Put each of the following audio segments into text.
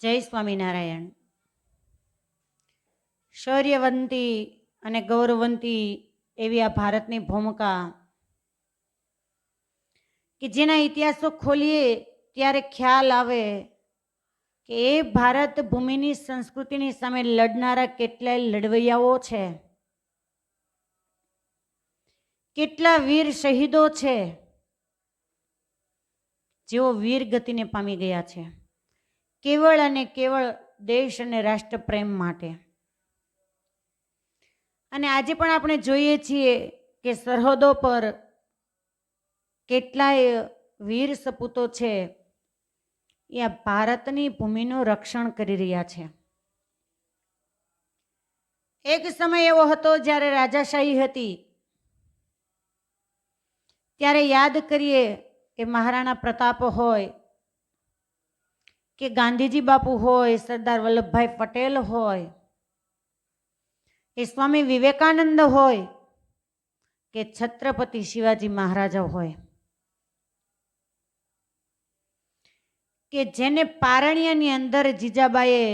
જય સ્વામિનારાયણ. શૌર્યવંતી અને ગૌરવંતી એવી આ ભારતની ભૂમિકા કે જેના ઇતિહાસો ખોલીએ ત્યારે ખ્યાલ આવે કે એ ભારત ભૂમિની સંસ્કૃતિની સામે લડનારા કેટલાય લડવૈયાઓ છે. કેટલા વીર શહીદો છે. જેઓ વીર ગતિને પામી ગયા છે. કેવળ અને કેવળ દેશ અને રાષ્ટ્ર પ્રેમ માટે. અને આજે પણ આપણે જોઈએ છીએ કે સરહદો પર કેટલાય વીર સપૂતો છે એ ભારતની ભૂમિનું રક્ષણ કરી રહ્યા છે. એક સમય એવો હતો જ્યારે રાજાશાહી હતી. ત્યારે યાદ કરીએ કે મહારાણા પ્રતાપ હોય કે ગાંધીજી બાપુ હોય, સરદાર વલ્લભભાઈ પટેલ હોય, એ સ્વામી વિવેકાનંદ હોય, કે છત્રપતિ શિવાજી મહારાજા હોય. કે જેને પારણ્યની અંદર જીજાબાઈએ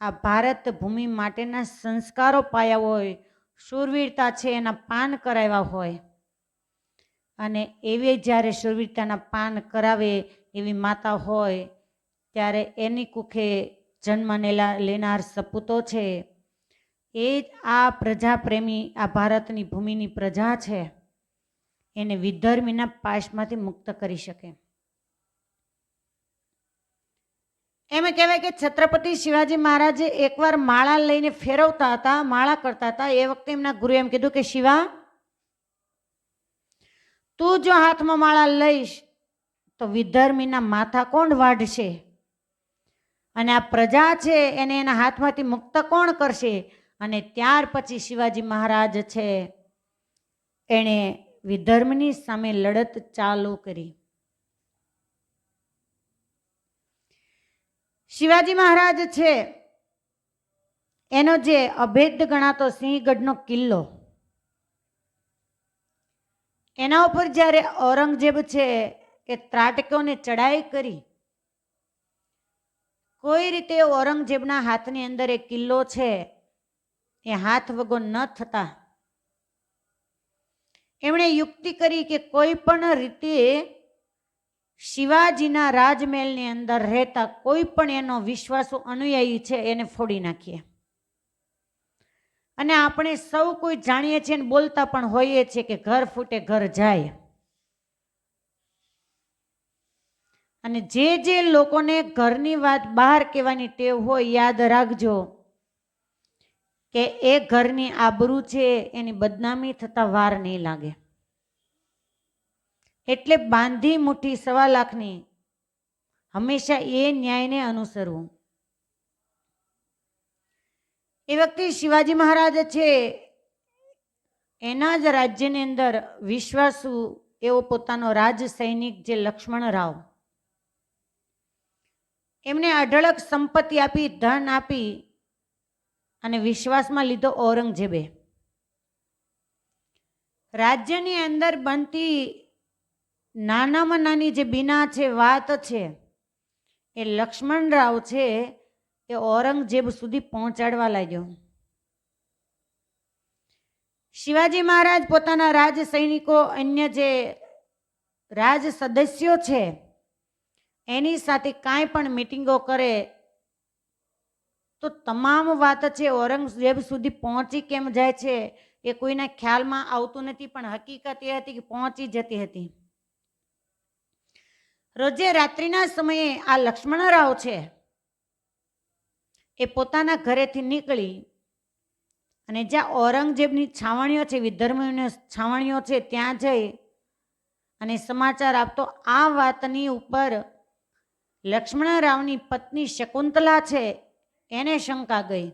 આ ભારત ભૂમિ માટેના સંસ્કારો પાયા હોય, શૂરવીરતા છે એના પાન કરાવ્યા હોય, અને એવી જ્યારે શૂરવીરતાના પાન કરાવે એવી માતા હોય ત્યારે એની કુખે જન્મનેલા લેનાર સપૂતો છે. એ જ આ પ્રજાપ્રેમી, આ ભારતની ભૂમિની પ્રજા છે. એને વિધર્મીના પાશમાંથી મુક્ત કરી શકે. એમ કહેવાય કે છત્રપતિ શિવાજી મહારાજે એકવાર માળા લઈને ફેરવતા હતા, માળા કરતા હતા. એ વખતે એમના ગુરુ એમ કીધું કે, શિવા, તું જો હાથમાં માળા લઈશ, તો વિધર્મીના માથા કોણ વાઢશે? અને આ પ્રજા છે એને એના હાથમાંથી મુક્ત કોણ કરશે? અને ત્યાર પછી શિવાજી મહારાજ છે એણે વિધર્મની સામે લડત ચાલુ કરી. શિવાજી મહારાજ છે એનો જે અભેદ ગણાતો સિંહગઢનો કિલ્લો, એના ઉપર જ્યારે ઔરંગઝેબ છે એ ત્રાટકોને ચડાઈ કરી કોઈ રીતે ઔરંગઝેબના હાથની અંદર એ કિલ્લો છે, એ હાથ વગો ન થતા. એમણે યુક્તિ કરી કે કોઈ પણ રીતે શિવાજીના રાજમહેલની અંદર રહેતા કોઈ પણ એનો વિશ્વાસુ અનુયાયી છે, એને ફોડી નાખીએ. અને આપણે સૌ કોઈ જાણીએ છીએ બોલતા પણ હોઈએ છીએ કે ઘર ફૂટે, ઘર જાય. અને જે જે લોકોને ઘરની વાત બહાર કહેવાની ટેવ હોય, યાદ રાખજો કે એ ઘરની આબરૂ છે, એની બદનામી થતા વાર નહીં લાગે. એટલે બાંધી મુઠ્ઠી સવા લાખની હંમેશા એ ન્યાયને અનુસરવું. એ વખતે શિવાજી મહારાજ છે, એના જ રાજ્યની અંદર વિશ્વાસુ એવો પોતાનો રાજ સૈનિક જે લક્ષ્મણ રાવ એમને અઢળક સંપત્તિ આપી, ધન આપી અને વિશ્વાસમાં લીધો ઔરંગઝેબે. રાજ્યની અંદર બનતી નાનામાં નાની જે બીના છે, વાત છે, એ લક્ષ્મણરાવ છે, એ ઔરંગઝેબ સુધી પહોંચાડવા લાગ્યો. શિવાજી મહારાજ પોતાના રાજ સૈનિકો અન્ય જે રાજ સદસ્યો છે એની સાથે કાંઈ પણ મિટિંગો કરે, તો તમામ વાત છે ઔરંગઝેબ સુધી પહોંચી કેમ જાય છે એ કોઈના ખ્યાલમાં આવતું નથી, પણ હકીકત એ હતી કે પહોંચી જતી હતી. રોજે રાત્રિના સમયે આ લક્ષ્મણરાવ છે, એ પોતાના ઘરેથી નીકળી અને જ્યાં ઔરંગઝેબની છાવણીઓ છે, વિધર્મીઓની છાવણીઓ છે, ત્યાં જઈ અને સમાચાર આપતો, આ વાતની ઉપર લક્ષ્મણરાવની પત્ની શકુંતલા છે, એને શંકા ગઈ.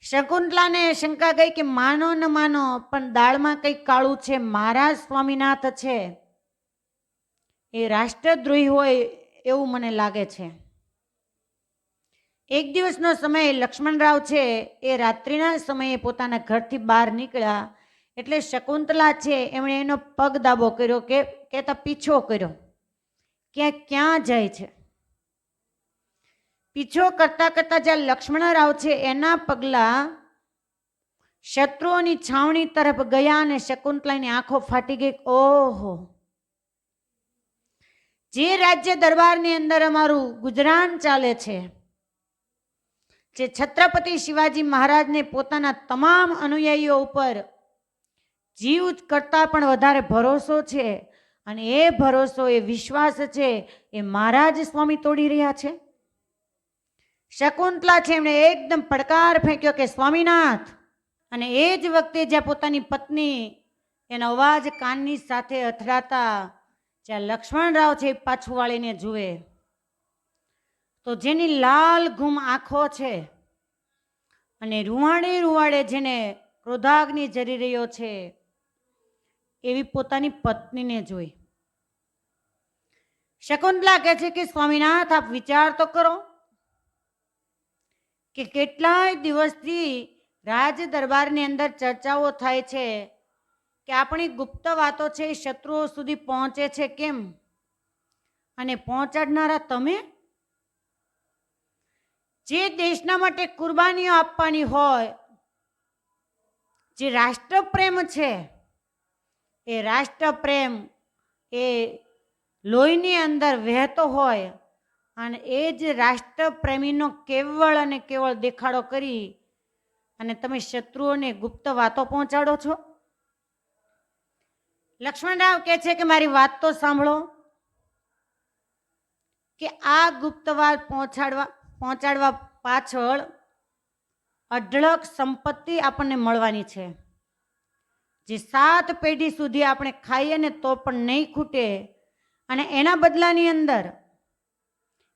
શકુંતલાને શંકા ગઈ કે માનો ન માનો, પણ દાળમાં કંઈક કાળું છે? મહારાજ સ્વામીનાથ છે. એ રાષ્ટ્રદ્રોહી હોય એવું મને લાગે છે. એક દિવસનો સમય લક્ષ્મણરાવ છે, એ રાત્રિના સમયે પોતાના ઘરથી બહાર નીકળ્યા. એટલે શકુંતલા છે, એમણે એનો પગ દાબો કર્યો કે કહેતા પીછો કર્યો. ક્યાં ક્યાં જાય છે? પીછો કરતા કરતા જ્યાં લક્ષ્મણરાવ છે, એના પગલા શત્રુઓની છાવણી તરફ ગયા અને શકુંતલાની આંખો ફાટી ગઈ. ઓહો! જે રાજ્ય દરબારની અંદર અમારું ગુજરાન ચાલે છે, જે છત્રપતિ શિવાજી મહારાજને પોતાના તમામ અનુયાયીઓ ઉપર જીવ કરતાં પણ વધારે ભરોસો છે અને એ ભરોસો, એ વિશ્વાસ છે, એ મહારાજ સ્વામી તોડી રહ્યા છે. શકુંતલા છે, એમણે એકદમ પડકાર ફેંક્યો કે, સ્વામીનાથ! અને એ જ વખતે જ્યાં પોતાની પત્ની એનો અવાજ કાનની સાથે અથડાતા જ્યાં લક્ષ્મણરાવ છે એ પાછું વાળીને જુએ. તો જેની લાલ ઘૂમ આંખો છે અને રૂવાડે રૂવાડે જેને ક્રોધાગ્નિ જરી રહ્યો છે, એવી પોતાની પત્નીને જોઈ. શકુંતલા કહે છે કે, સ્વામીનાથ, આપ વિચાર તો કરો કે કેટલાય દિવસથી રાજ દરબારની અંદર ચર્ચાઓ થાય છે કે આપણી ગુપ્ત વાતો છે એ શત્રુઓ સુધી પહોંચે છે કેમ? અને પહોંચાડનારા તમે? જે દેશના માટે કુરબાનીઓ આપવાની હોય, જે રાષ્ટ્રપ્રેમ છે, એ રાષ્ટ્રપ્રેમ એ લોહીની અંદર વહેતો હોય અને એ જ રાષ્ટ્રપ્રેમીનો કેવળ અને કેવળ દેખાડો કરી અને તમે શત્રુઓને ગુપ્ત વાતો પહોંચાડો છો? લક્ષ્મણરાવ કહે છે કે મારી વાત તો સાંભળો કે આ ગુપ્ત વાત પહોંચાડવા પહોંચાડવા પાછળ અઢળક સંપત્તિ આપણને મળવાની છે. જે સાત પેઢી સુધી આપણે ખાઈએ ને તો પણ નહીં ખૂટે અને એના બદલાની અંદર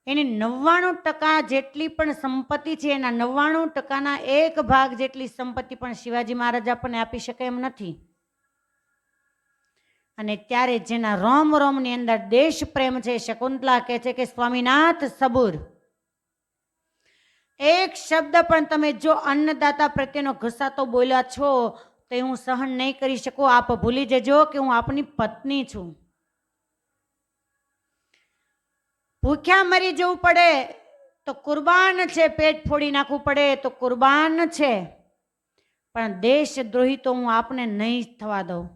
એની નવ્વાણું ટકા જેટલી પણ સંપત્તિ છે, એના નવ્વાણું ટકાના એક ભાગ જેટલી સંપત્તિ પણ શિવાજી મહારાજ આપણને આપી શકે એમ નથી. અને ત્યારે જેના રોમ રોમની અંદર દેશ પ્રેમ છે, શકુંતલા કહે છે કે, સ્વામીનાથ સબુર. એક શબ્દ પણ તમે જો અન્નદાતા પ્રત્યેનો ઘસાતો બોલ્યા છો, તો હું સહન નહીં કરી શકું. આપ ભૂલી જજો કે હું આપની પત્ની છું. ભૂખ્યા મરી જવું પડે, તો કુરબાન છે, પેટ ફોડી નાખવું પડે, તો કુરબાન છે. પણ દેશદ્રોહી તો હું આપને નહીં થવા દઉં.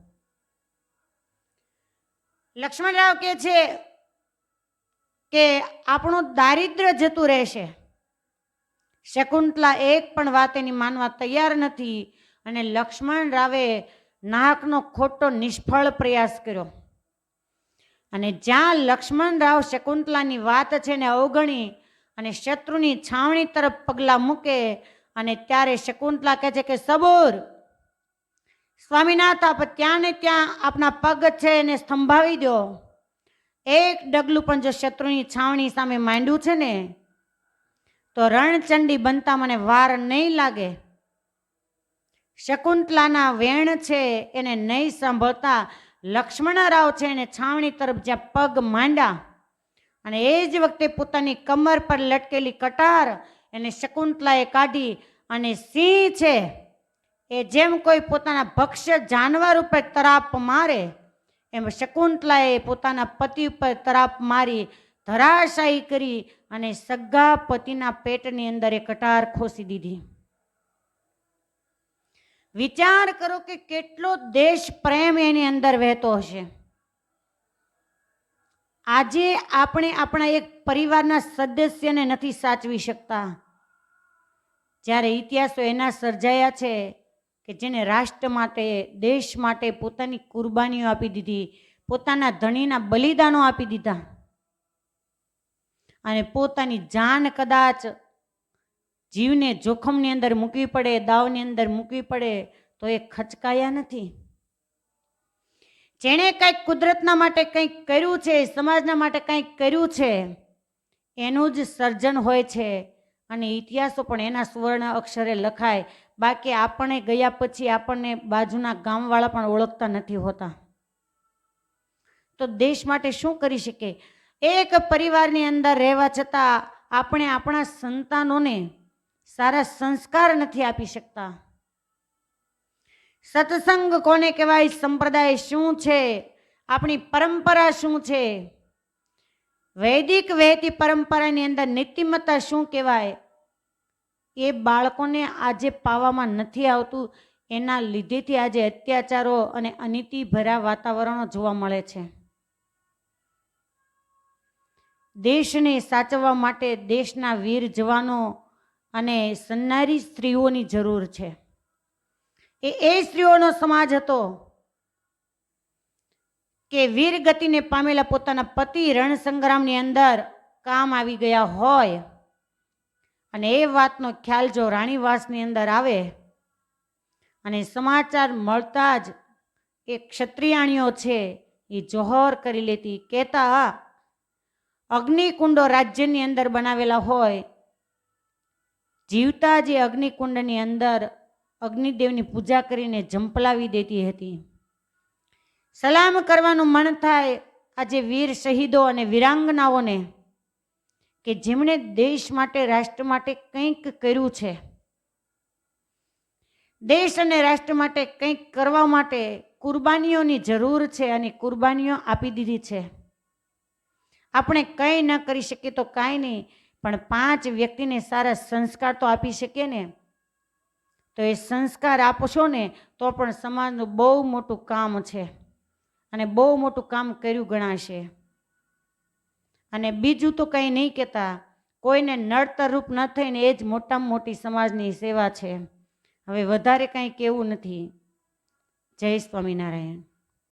લક્ષ્મણરાવ કે છે કે આપણું દારિદ્ર્ય જતું રહેશે. શકુંતલા એક પણ વાત એની માનવા તૈયાર નથી અને લક્ષ્મણ રાવે નાહકનો ખોટો નિષ્ફળ પ્રયાસ કર્યો. અને જ્યાં લક્ષ્મણ રાવ શકુંતલાની વાત છે ને અવગણી અને શત્રુની છાવણી તરફ પગલાં મૂકે અને ત્યારે શકુંતલા કહે છે કે, સબૂર, સ્વામીનાથ, આપ ત્યાં ને ત્યાં આપના પગ છે એને સ્તંભાવી દો. એક ડગલું પણ જો શત્રુની છાવણી સામે માંડ્યું છે ને, તો રણચંડી બનતા મને વાર નહીં લાગે. શકુંતલાના વેણ છે એને નહીં સાંભળતા લક્ષ્મણરાવ છે એને છાવણી તરફ જ્યાં પગ માંડ્યા અને એ જ વખતે પોતાની કમર પર લટકેલી કટાર એને શકુંતલાએ કાઢી અને સિંહ છે, એ જેમ કોઈ પોતાના ભક્ષ્ય જાનવર ઉપર તરાપ મારે, એમ શકુંતલાએ પોતાના પતિ ઉપર તરાપ મારી ધરાશાયી કરી અને સગા પતિના પેટની અંદર એ કટાર ખોસી દીધી. વિચાર કરો કે કેટલો દેશ પ્રેમ એની અંદર વહેતો હશે. આજે આપણે આપણા એક પરિવારના સદસ્યને નથી સાચવી શકતા. જ્યારે ઇતિહાસો એના સર્જાયા છે કે જેને રાષ્ટ્ર માટે, દેશ માટે પોતાની કુરબાનીઓ આપી દીધી, પોતાના ધણીના બલિદાનો આપી દીધા. અને પોતાની જાન કદાચ જીવને જોખમની અંદર મૂકવી પડે, દાવની અંદર મૂકવી પડે, તો એ ખચકાયા નથી. જેણે કંઈક કુદરતના માટે કંઈક કર્યું છે, સમાજના માટે કંઈક કર્યું છે, એનું જ સર્જન હોય છે. અને ઇતિહાસો પણ એના સુવર્ણ અક્ષરે લખાય. બાકી આપણે ગયા પછી આપણને બાજુના ગામવાળા પણ ઓળખતા નથી હોતા. તો દેશ માટે શું કરી શકે? એક પરિવારની અંદર રહેવા છતાં આપણે આપણા સંતાનોને સારા સંસ્કાર નથી આપી શકતા. સત્સંગ કોને કહેવાય? સંપ્રદાય શું છે? આપણી પરંપરા શું છે? વૈદિક વહેતી પરંપરાની અંદર નીતિમત્તા શું કહેવાય? એ બાળકોને આજે પાવામાં નથી આવતું. એના લીધેથી આજે અત્યાચારો અને અનિતિ ભર્યા વાતાવરણો જોવા મળે છે. દેશને સાચવવા માટે દેશના વીર જવાનો અને સન્નારી સ્ત્રીઓની જરૂર છે. એ એ સ્ત્રીઓનો સમાજ હતો કે વીર ગતિને પામેલા પોતાના પતિ રણસંગ્રામની અંદર કામ આવી ગયા હોય. અને એ વાતનો ખ્યાલ જો રાણીવાસની અંદર આવે અને સમાચાર મળતા જ એ ક્ષત્રિયાણીઓ છે એ જોહર કરી લેતી, કહેતા અગ્નિકુંડો રાજ્યની અંદર બનાવેલા હોય જીવતા જે અગ્નિકુંડની અંદર અગ્નિદેવની પૂજા કરીને જંપલાવી દેતી હતી. સલામ કરવાનું મન થાય આજે વીર શહીદો અને વીરાંગનાઓને કે જેમણે દેશ માટે, રાષ્ટ્ર માટે કંઈક કર્યું છે. દેશ અને રાષ્ટ્ર માટે કંઈક કરવા માટે કુરબાનીઓની જરૂર છે અને કુરબાનીઓ આપી દીધી છે. આપણે કંઈ ન કરી શકીએ તો કાંઈ નહીં. પણ પાંચ વ્યક્તિને સારા સંસ્કાર તો આપી શકીએ ને? તો એ સંસ્કાર આપશો ને, તો પણ સમાજનું બહુ મોટું કામ છે. અને બહુ મોટું કામ કર્યું ગણાશે. અને બીજું તો કંઈ નહીં કહેતા, કોઈને નડતર રૂપ ન થઈને એ જ મોટામાં મોટી સમાજની સેવા છે. હવે વધારે કંઈ કહેવું નથી. જય સ્વામિનારાયણ.